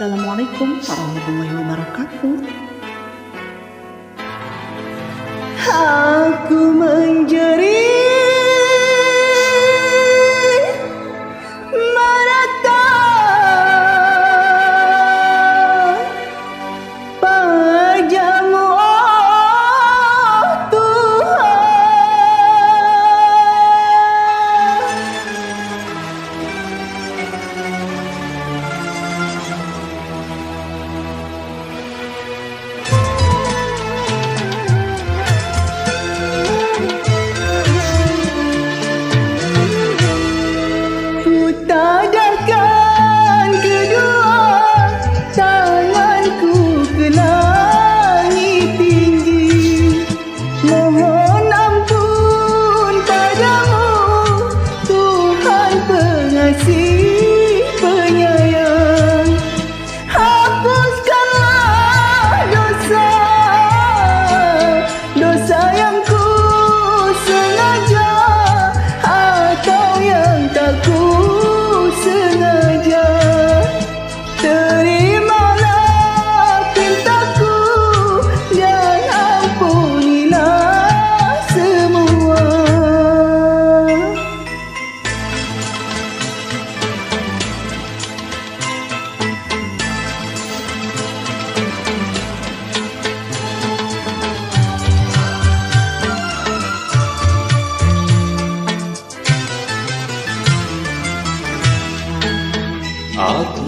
Assalamualaikum warahmatullahi wabarakatuh. Aku menjerit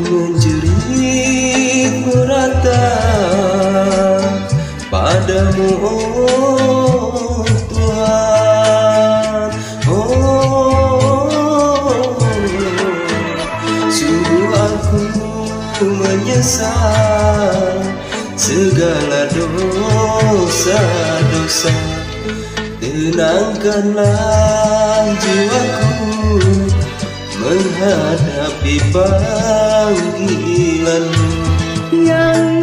menjerit meratap padamu oh Tuhan. Oh sungguh aku menyesal segala dosa-dosa. Tenangkanlah jiwaku menghadapi panggilanmu yang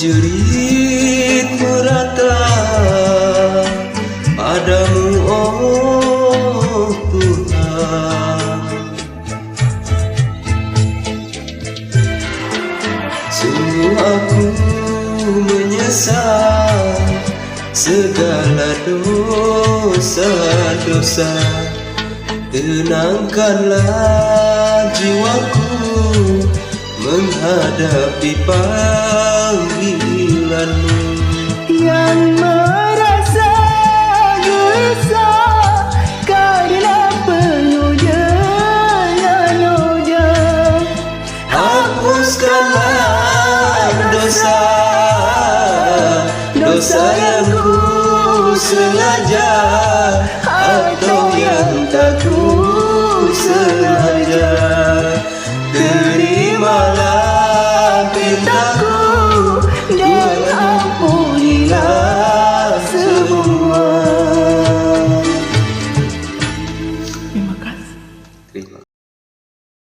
menjerit meratap padamu oh Tuhan. Sungguh aku menyesal segala dosa-dosa. Tenangkanlah jiwaku menghadapi panggilanmu yang ku